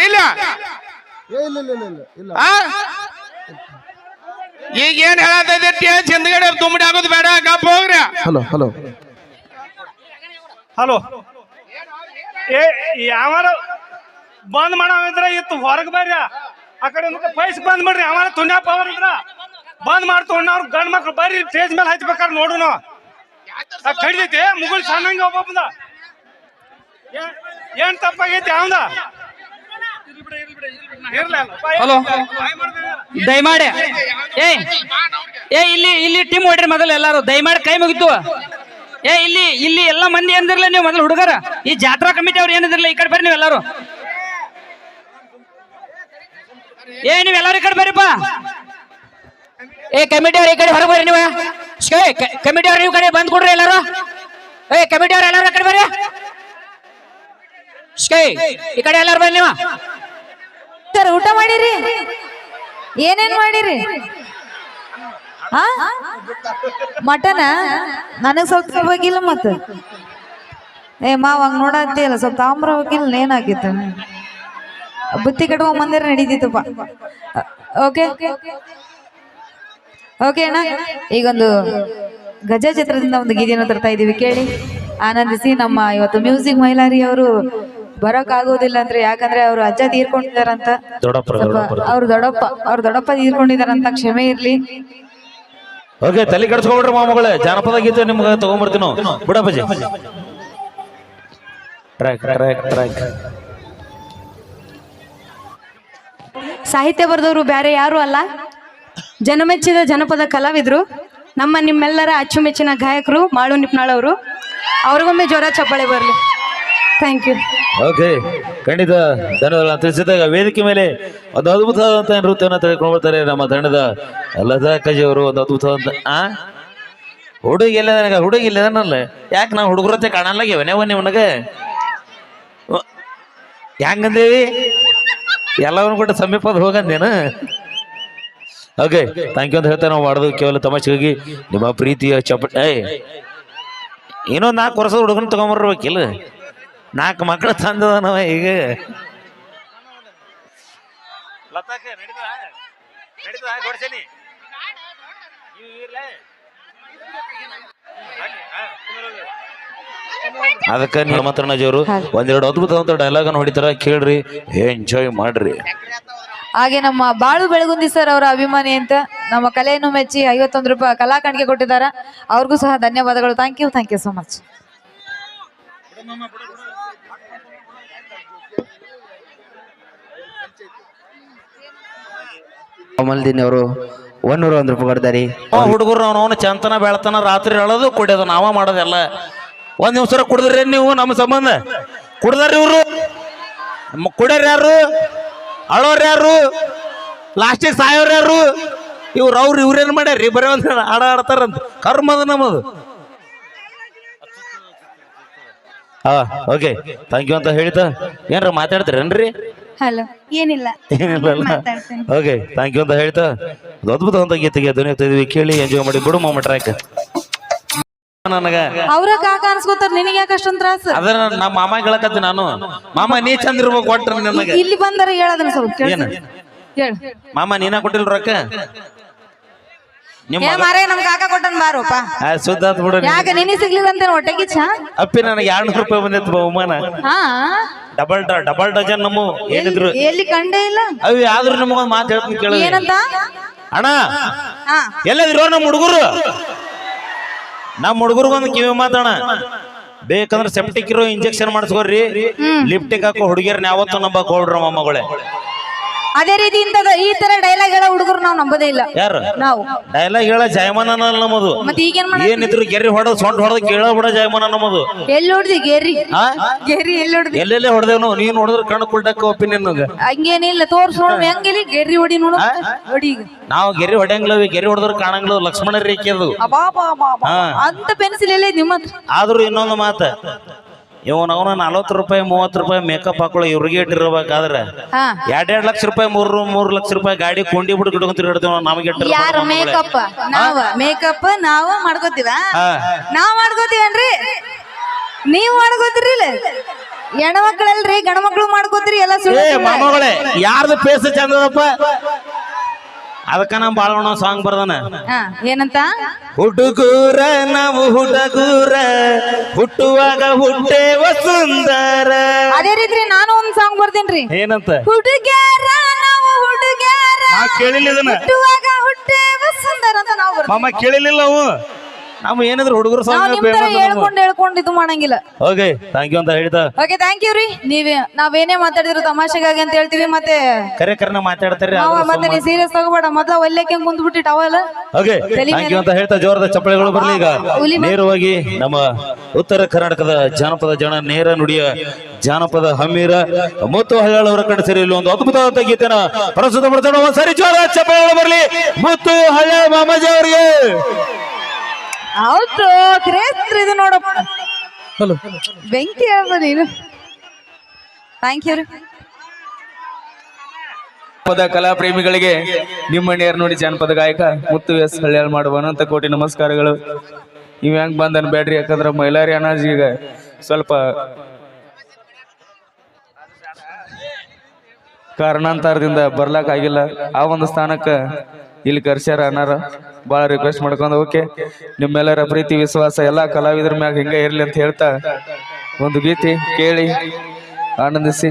ಇಲ್ಲ? ಏ ಇಲ್ಲ ಇಲ್ಲ ಇಲ್ಲ? ಈಗ ಏನ್ ಹೇಳತೈತಿ ಹಿಂದ್ಗಡೆ ತುಂಬಿ ಆಗೋದು ಬೇಡ ಗಪ್ಪ ಹೋಗ್ರಿ. Hello hello. ಹಲೋ. ಏ ಯಾವಾರ ಬಂದ್ ಮಾಡಾವಿದ್ರ ಇತ್ತು ಹೊರಗ್ ಬರ್ರಿ. ಆ ಕಡೆ ಮತ್ತೆ ಪೈಸ್ ಬಂದ್ ಮಾಡ್ರಿ ಯಾವಾರ ತುಣ್ಯ ಪವರ್ ಇದ್ರ. ಬಂದ್ ಮಾಡ್ತೊಂಡ್ ಅವ್ರ ಗಂಡ್ ಮಕ್ಳು ಬರ್ರಿ ಸ್ಟೇಜ್ ಮೇಲೆ ಹಚ್ಬೇಕಾರೆ ನೋಡು ಆ ಕಡಿದೈತಿ ಮುಗುಳ್ ಸಣ್ಣಂಗೆ ಒಬ್ಬೊಬ್ಬದ ಏನ್- ಏನ್ ತಪ್ಪಾಗೈತಿ ಅವಂದ ಹಲೋ. ದಯಮಾಡಿ. ಏ ಏ ಇಲ್ಲಿ ಇಲ್ಲಿ ಟೀಮ್ ಹೊಡ್ರಿ ಮೊದಲು ಎಲ್ಲಾರು. ದಯಮಾಡಿ ಕೈ ಮುಗಿತು. ಏ, ಇಲ್ಲಿ ಇಲ್ಲಿ ಎಲ್ಲ ಮಂದಿ ಅಂದಿರ್ಲ ನೀವು ಮೊದಲು ಹುಡುಗರ? ಈ ಜಾತ್ರಾ ಕಮಿಟಿ ಅವ್ರು ಏನಿದ್ರಲ್ಲ ಈ ಕಡೆ ಬರ್ರಿ ನೀವು ಎಲ್ಲಾರು. ಏ, ನೀವು ಎಲ್ಲಾರು ಈ ಕಡೆ ಬರ್ರಿಪ್ಪ. ಏ, ಕಮಿಟಿ ಅವ್ರ ಈ ಕಡೆ ಹೊರಗೆ ಬರ್ರಿ ನೀವು. ಕಮಿಟಿ ಅವ್ರ ನೀವು ಕಡೆ ಬಂದ್ ಕೊಡ್ರಿ ಎಲ್ಲಾರು. ಏ, ಕಮಿಟಿ ಅವ್ರ ಎಲ್ಲಾರು ಕಡೆ ಬರ್ರಿ. ಈ ಕಡೆ ಎಲ್ಲಾರು ಬರ್ರಿ ನೀವು. ಸರ್, ಊಟ ಮಾಡಿರಿ? ಏನೇನ್ ಮಾಡಿರಿ? ಮಟನ? ನನಗ್ ಸ್ವಲ್ಪ ಹೋಗಿಲ್ಲ ಮತ್ತ. ಏ, ಮಾವ್, ಹಂಗ ನೋಡತ್ತಿಲ್ಲ ಸ್ವಲ್ಪ ತಾಮ್ರ ಹೋಗಿಲ್ಲ ಏನಾಗಿತ್ತು ಬುತ್ತಿ ಕಟ್ಕೊಂಡ್ ಬಂದಿರ ನಡೀತಿತ್ತಪ್ಪ. ಓಕೆ? ಓಕೆ ಅಣ್ಣ, ಈಗೊಂದು ಗಜ ಚಿತ್ರದಿಂದ ಒಂದು ಗೀತೆಯನ್ನು ತರ್ತಾ ಇದೀವಿ, ಕೇಳಿ. ಆನಂದಿಸಿ ನಮ್ಮ ಇವತ್ತು ಮ್ಯೂಸಿಕ್ ಮೈಲಾರಿ ಅವರು ಬರಕ್ ಆಗೋದಿಲ್ಲ ಅಂದ್ರೆ ಯಾಕಂದ್ರೆ ಅವ್ರು ಅಜ್ಜ ತೀರ್ಕೊಂಡಿದಾರಂತ ಅವ್ರ ದೊಡಪ್ಪ ಅವ್ರ ದೊಡಪ್ಪ ತೀರ್ಕೊಂಡಿದಾರಂತ ಕ್ಷಮೆ ಇರ್ಲಿ. ಓಕೆ ತಲೆ ಕೆಡ್ಸ್ಕೊಬಿಡ್ರಿ ಮಾಮಗಳೇ. ಜಾನಪದ ಗೀತೆ ನಿಮ್ಗೆ ತಗೊಂಡ್ಬರ್ತೀನಿ ಬಿಡಪ್ಪಾಜಿ ಟ್ರ್ಯಾಕ್ ಟ್ರ್ಯಾಕ್ ಟ್ರ್ಯಾಕ್. ಸಾಹಿತ್ಯ ಬರೆದವರು ಬೇರೆ ಯಾರು ಅಲ್ಲ. ಜನಮೆಚ್ಚಿದ ಜನಪದ ಕಲಾವಿದರು. ನಮ್ಮ ನಿಮ್ಮೆಲ್ಲರ ಅಚ್ಚುಮೆಚ್ಚಿನ ಗಾಯಕರು ಮಾಳು ನಿಪ್ನಾಳ್ ಅವರು. ಅವ್ರಿಗೊಮ್ಮೆ ಜ್ವರ ಚಪ್ಪಾಳೆ ಬರಲಿ. ಥ್ಯಾಂಕ್ ಯು ಓಕೆ ಖಂಡಿತ ಧನ್ಯವಾದ ತಿಳಿಸಿದಾಗ ವೇದಿಕೆ ಮೇಲೆ ಒಂದು ಅದ್ಭುತವಾದಂತಹ ನೃತ್ಯವನ್ನು ತೆಗೆದುಕೊಂಡು ಬರ್ತಾರೆ ನಮ್ಮ ತಂಡದ ಲತಾ ಕಜಿ ಅವರು. ಒಂದು ಅದ್ಭುತವಾದಂತ, ಆ? ಹುಡುಗಿ ಇಲ್ಲ ನನಗೆ, ಹುಡುಗಿ ಇಲ್ಲ ನಲ್ಲ ಯಾಕೆ ನಾವು ಹುಡುಗರತ್ತೆ ಕಾಣಲ್ಲಾಗ್ಯವ? ನೀವು ನಿಮ್ನಗೆ ಹೆಂಗಂದೇವಿ ಎಲ್ಲವನ್ನು ಕೂಡ ಸಮೀಪದ ಹೋಗಂದೇನು? ಓಕೆ ಥ್ಯಾಂಕ್ ಯು ಅಂತ ಹೇಳ್ತಾ ನಾವು ಮಾಡೋದು ಕೇವಲ ತಮಾಷೆಗಾಗಿ. ನಿಮ್ಮ ಪ್ರೀತಿಯ ಚಪಟ್ ಏನೋ ನಾಲ್ಕು ವರ್ಷದ ಹುಡುಗನ ತಗೊಂಬರ್ಬೇಕಿಲ್ಲ. ನಾಲ್ಕು ಮಕ್ಕಳು ತಂದದ ನಾವ ಈಗ ಅದಕ್ಕೆ ನೀವು ಜೋರು. ಒಂದೆರಡು ಅದ್ಭುತವಂತ ಡೈಲಾಗ್ ಅನ್ನು ಹೊಡಿತಾರ ಕೇಳ್ರಿ ಎಂಜಾಯ್ ಮಾಡ್ರಿ. ಹಾಗೆ ನಮ್ಮ ಬಾಳು ಬೆಳಗುಂದಿ ಸರ್ ಅವರ ಅಭಿಮಾನಿ ಅಂತ ನಮ್ಮ ಕಲೆಯನ್ನು ಮೆಚ್ಚಿ ಐವತ್ತೊಂದು ರೂಪಾಯಿ ಕಲಾ ಕಾಣಿಕೆ ಕೊಟ್ಟಿದ್ದಾರೆ. ಅವ್ರಿಗೂ ಸಹ ಧನ್ಯವಾದಗಳು. Thank you thank you so much Kamaldin ಅವರು ಒನ್ನೂರ ಒಂದು ರೂಪಾಯಿ ಕೊಡ್ತಾರೆ ಹುಡುಗರು ಅವನವನು ಚಂತನ ಬೆಳತನ ರಾತ್ರಿ ಹೇಳೋದು ಕುಡಿಯೋದು, ನಾವ ಮಾಡೋದೆಲ್ಲ. ಒಂದ್ ನಿಮಿಷ ಕುಡಿದ್ರಿ ನೀವು, ನಮ್ಮ ಸಂಬಂಧ. ಕುಡ್ದಾರ ಇವ್ರು. ಕುಡಿಯೋರು ಯಾರು? ಅಳೋರು ಯಾರು? ಲಾಸ್ಟಿಗೆ ಸಾಯೋರು ಯಾರು? ಇವ್ರು ಅವ್ರು ಇವ್ರೇನ್ ಮಾಡ್ಯಾರ ಬರೀ ಆಡ ಹಾಡ ಆಡ್ತಾರಂತ ಕರ್ಮದ ನಮ್ಮದು ಹಾ ಓಕೆ ಥ್ಯಾಂಕ್ ಯು ಅಂತ ಹೇಳ್ತಾ ಏನ್ರ ಮಾತಾಡ್ತೀರೇನ್ರಿ? ಹಲೋ ಏನಿಲ್ಲ. ಏನಿಲ್ಲ ಓಕೆ ಥ್ಯಾಂಕ್ ಯು ಅಂತ ಹೇಳ್ತಾ? ಅದ್ಭುತ ಅದ್ಭುತವಂತ ಗೀತೆಗೆ ಧ್ವನಿ ಇದೀವಿ. ಕೇಳಿ ಎಂಜಾಯ್ ಮಾಡಿ. ಬಿಡು ಮಾಮ ಟ್ರ್ಯಾಕ್ ನನಗ. ಅವ್ರ ಕಾಕ ಅನ್ಸ್ಕೊತಾರ ನಿನಗೆ ಯಾಕೆ ಅಷ್ಟೊಂದ್ ತ್ರಾಸ? ಅದ್ರ ನಮ್ಮ ಮಾಮ ಹೇಳಕತ್ತಿ ನಾನು. ಮಾಮ ನೀ ಚಂದ ಇರ್ಬೇಕು ಕೊಟ್ರ ನನಗೆ. ಇಲ್ಲಿ ಬಂದರೆ ಹೇಳೋದನ್ನ ಸ್ವಲ್ಪ ಕೇಳ್ಸ ಏನು? ಹೇಳು ಮಾಮ ನೀನ ಕೊಟ್ಟಿಲ್ಲ ರೊಕ್ಕ? ನಿಮ್ಮ ಏ ಮಾರೇ ನಮ್ ಕಾಕ ಕೊಟ್ಟನ್ ಬಾರೋಪ. ಆ, ಸುದ್ದ ಆತ್ ಬಿಡು ನೀನು. ಯಾಕ ಅಂತ ಹೊಟ್ಟೆಗೆ ಛಾ ಅಪ್ಪಿ ನನಗೆ ಎರಡ್ನೂರು ರೂಪಾಯಿ ಬಂದಿತ್ತು ಬಹುಮಾನ ಹಾ? ಡಬಲ್ ಡಬಲ್ ಡಜನ್ ನಮ್ಮ. ಏನಿದ್ರು ಎಲ್ಲಿ ಕಂಡೇ ಇಲ್ಲ? ಅವ್ ಆದ್ರೂ ನಿಮಗೊಂದು ಮಾತು ಹೇಳ್ತೀನಿ ಕೇಳಿ. ಏನಂತ? ಅಣ್ಣ ಹಾ. ಎಲ್ಲದಿರೋ ನಮ್ಮ ಹುಡುಗರು? ನಮ್ಮ ಹುಡುಗರಿಗೊಂದು ಕಿವಿ ಮಾತಣ ಬೇಕಂದ್ರೆ ಸೆಪ್ಟಿಕ್ ಇರೋ ಇಂಜೆಕ್ಷನ್ ಮಾಡಿಸ್ಕೊಡ್ರಿ ಲಿಪ್ಟಿಕ್ ಹಾಕೋ ಹುಡುಗಿಯರ್ನ ಯಾವತ್ತೂ ನಂಬಕ್ ಹೋಗ್ರ ಮೊಮ್ಮಗಳೇ ಅದೇ ರೀತಿ ಇಂಥದ ಈ ತರ ಡೈಲಾಗ್ ಹೇಳೋ ಹುಡುಗರು ನಾವು ನಂಬೋದೇ ಇಲ್ಲ. ಯಾರು? ನಾವು. ಡೈಲಾಗ್ ಹೇಳ ಜಯಮಾನ ನಮ್ಮದು. ಮತ್ತೆ ಈಗೇನ್ ಮಾಡ ಏನಿದ್ರು ಗೆರಿ ಹೊಡೆದ್ ಸೊಂಟ ಹೊಡೆದ್ ಕೇಳ ಬಿಡ ಜಯಮಾನ ನಮ್ಮದು. ಎಲ್ಲಿ ಹೊಡ್ದಿ ಗೆರಿ? ಗೆರಿ ಎಲ್ಲಿ ಹೊಡ್ದಿ ಎಲ್ಲೆಲ್ಲೇ ಹೊಡೆದೇವ್ ನಾವು ನೀನ್ ಹೊಡೆದ್ರೆ ಕಣ್ಣು ಕುಲ್ಟಕ್ಕ ಒಪಿನಿಯನ್ ಹಂಗೇನಿಲ್ಲ ತೋರ್ಸ್ ನೋಡ್. ಗೆರಿ ಹೊಡಿ ನೋಡು. ಹೊಡಿ ಈಗ. ನಾವು ಗೆರಿ ಹೊಡೆಯಂಗ್ಲವಿ ಗೆರಿ ಹೊಡೆದ್ರೆ ಕಾಣಂಗ್ಲ ಲಕ್ಷ್ಮಣ ರೇಖೆ ಅದು. ಅಬಾ. ಹಾ. ಅಂತ ಪೆನ್ಸಿಲ್ ಎಲ್ಲ? ನಿಮ್ಮ ಹತ್ರ ಆದ್ರೂ ಇನ್ನೊಂದು ಮಾತ. ಇವನ್ ಅವನ ನಲವತ್ತು ರೂಪಾಯಿ ಮೂವತ್ತು ರೂಪಾಯಿ ಮೇಕಪ್ ಹಾಕೊಳ್ಳೋ ಇವ್ರಿಗೆ ಇಟ್ಟಿರ್ಬೇಕಾದ್ರೆ. ಹಾ. ಎರಡೆರಡು ಲಕ್ಷ ರೂಪಾಯಿ ಮೂರು ಮೂರು ಲಕ್ಷ ರೂಪಾಯಿ ಗಾಡಿ ಕೊಂಡಿ ಬಿಟ್ಟು ಗಿಡ್ಕೊಂಡ್ ತಿರ್ಗಾಡ್ತೀವಿ ನಮಗೆ ಯಾರ ಮೇಕಪ್ ನಾವ. ಮೇಕಪ್ ನಾವ ಮಾಡ್ಕೋತೀವ? ಹಾ. ನಾವ್ ಮಾಡ್ಕೋತೀವನ್ರಿ? ನೀವ್ ಮಾಡ್ಕೋತೀರಿ ಹೆಣ್ಮಕ್ಳಲ್ರಿ ಗಂಡ್ಮಕ್ಳು ಮಾಡ್ಕೋತೀರಿ ಎಲ್ಲ ಸುಳ್ಳು ಏ ಸುಳ್ಳು. ಮಾಮಗಳೇ ಯಾರ್ದು ಪೇಸ್ ಚಂದದಪ್ಪ ಅದಕ್ಕ ನಮ್ ಒಣ ಸಾಂಗ್ ಬರ್ದನ. ಹಾ ಏನಂತ? ಹುಡುಗೂರ ನಾವು ಹುಡುಗೂರ ಹುಟ್ಟುವಾಗ ಹುಟ್ಟೆ ಸುಂದರ ಅದೇ ರೀತಿ ನಾನು ಒಂದ್ ಸಾಂಗ್ ಬರ್ದೇನ್ರಿ. ಏನಂತ? ಹುಡುಗ್ಯಾರ ನಾವು ಹುಡುಗ್ಯಾರ ನಾ ಕೇಳಿಲ್ಲ ಇದನ್ನ. ಹುಟ್ಟುವಾಗ ಹುಟ್ಟೆ ವಸುಂದರ ಅಂತ ನಾವು ಬರ್ತೀವಿ ಮಾಮ ಕೇಳಿಲ್ಲ ಅವು. ನಾವು ಏನಿದ್ರು ಹುಡುಗರು ನಾವು ಸಾಂಗ್ ನಿಮ್ ತರ ಹೇಳ್ಕೊಂಡ್ ಹೇಳ್ಕೊಂಡ್ ಇದು ಮಾಡಂಗಿಲ್ಲ. ಓಕೆ ಥ್ಯಾಂಕ್ ಯು ಅಂತ ಹೇಳ್ತಾ ಓಕೆ ಥ್ಯಾಂಕ್ ಯು ರೀ. ನೀವೇ ನಾವೇನೇ ಮಾತಾಡಿದ್ರು ತಮಾಷೆಗಾಗಿ ಅಂತ ಹೇಳ್ತೀವಿ ಮತ್ತೆ ಕರೆ ಕರೆನ ಮಾತಾಡ್ತಾರೆ ನಾವು ಮತ್ತೆ ನೀ ಸೀರಿಯಸ್ ತಗೋಬೇಡ. ಮೊದ್ಲ ಒಲ್ಲೆಕ್ಕೆ ಕುಂದ್ಬಿಟ್ಟಿ ಟವಲ್ ಓಕೆ ಥ್ಯಾಂಕ್ ಯು ಅಂತ ಹೇಳ್ತಾ ಜೋರದ ಚಪ್ಪಳೆಗಳು ಬರ್ಲಿ ಈಗ. ಹುಲಿ ಮೆ- ನೇರವಾಗಿ ನಮ್ಮ ಉತ್ತರ ಕರ್ನಾಟಕದ ಜಾನಪದ ಜನ ನೇರ ನುಡಿಯ ಜಾನಪದ ಹಮ್ಮೀರ ಮುತ್ತು ಹಳ್ಯಾಳ್ ಅವರ ಕಡೆ ಸೇರಿ ಇಲ್ಲಿ ಒಂದು ಅದ್ಭುತವಾದ ಗೀತೆನ ಪ್ರಸ್ತುತ ಪಡಿಸೋಣ ಒಂದ್ಸರಿ ಜೋರ ಚಪ್ಪಳೆಗಳು ಬರ್ಲಿ. ಮುತ್ತು ಹಳ್ಳ ಮಾಮಾಜಿ ಅವರಿಗೆ. ಹೌದು ಕ್ರೇಸ್ತ್ರ ಇದು ನೋಡಪ್ಪ ಬೆಂಕಿ ಹೇಳ್ಬ ನೀನು. ಥ್ಯಾಂಕ್ ಯು ರೀ ಕಲಾ ಪ್ರೇಮಿಗಳಿಗೆ ನಿಮ್ಮಣ್ಣಿಯರ್ ನೋಡಿ ಜಾನಪದ ಗಾಯಕ ಮುತ್ತು ಎಸ್ ಹಳ್ಳಿಯಲ್ಲಿ ಮಾಡುವ ಅನಂತ ಕೋಟಿ ನಮಸ್ಕಾರಗಳು. ಇವ್ ಹೆಂಗ್ ಬಂದನ್ ಬೇಡ್ರಿ ಯಾಕಂದ್ರೆ ಮೈಲಾರಿ ಅನಾಜಿಗೆ ಸ್ವಲ್ಪ ಕಾರಣಾಂತರದಿಂದ ಬರ್ಲಾಕ್ ಆಗಿಲ್ಲ. ಆ ಒಂದು ಸ್ಥಾನಕ್ಕ ಇಲ್ಲಿ ಕರ್ಸ್ಯಾರ ಅನ್ನಾರ ಭಾಳ ರಿಕ್ವೆಸ್ಟ್ ಮಾಡ್ಕೊಂಡು, ಓಕೆ, ನಿಮ್ಮೆಲ್ಲರ ಪ್ರೀತಿ, ವಿಶ್ವಾಸ, ಎಲ್ಲಾ ಕಲಾವಿದರ ಮ್ಯಾಗ ಹಿಂಗೆ ಇರ್ಲಿ ಅಂತ ಹೇಳ್ತಾ ಒಂದು ಗೀತೆ ಕೇಳಿ ಆನಂದಿಸಿ.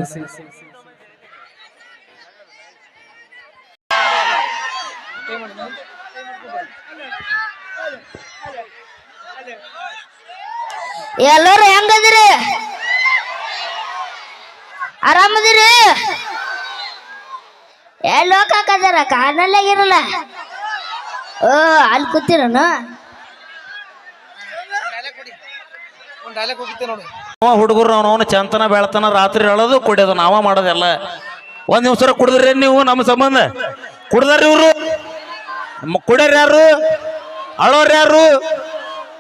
ಎಲ್ಲರೂ ಹೆಂಗದಿರಿ? ಆರಾಮದಿರಿ? ಎಲ್ಲಿ ಕಾರ್ನಲ್ಲೇ ಇರಲ್ಲ. ಓ, ಅಲ್ಲಿ ಕೂತಿರನು ಅವ ಹುಡುಗರು ಅವನವನು ಚಂತನ ಬೆಳತನ ರಾತ್ರಿ ಹೇಳೋದು ಕುಡಿಯೋದು, ನಾವ ಮಾಡೋದೆಲ್ಲ. ಒಂದ್ ನಿಮಿಷ ಕುಡಿದ್ರಿ ನೀವು, ನಮ್ಮ ಸಂಬಂಧ. ಕುಡ್ದಾರ ಇವ್ರು. ಕುಡಿಯೋರು ಯಾರು? ಅಳೋರ್ ಯಾರು?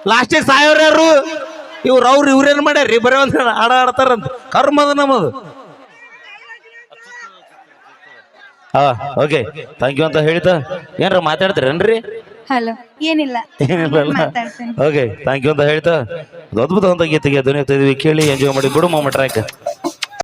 ಲಾಸ್ಟಿಗೆ ಸಾಯೋರ್ ಯಾರು? ಇವ್ರು ಅವ್ರು ಇವ್ರೇನ್ ಮಾಡ್ಯಾರ ಬರೀ ಒಂದ್ ಹಾಡ ಆಡ್ತಾರಂತ ಕರ್ಮದ ನಮ್ಮದು. ಹಾ ಓಕೆ ಥ್ಯಾಂಕ್ ಯು ಅಂತ ಹೇಳ್ತಾ ಏನ್ರ ಮಾತಾಡ್ತೀರೇನ್ರಿ? ಹಲೋ ಏನಿಲ್ಲ. ಏನಿಲ್ಲ ಓಕೆ ಥ್ಯಾಂಕ್ ಯು ಅಂತ ಹೇಳ್ತಾ ಒಂದು ಅದ್ಭುತವಂತ ಗೀತೆಗೆ ಧ್ವನಿ ಎತ್ತಿದ್ವಿ ಕೇಳಿ ಎಂಜಾಯ್ ಮಾಡಿ. ಬಿಡು ಮೊಮ್ಮ ಟ್ರ್ಯಾಕ್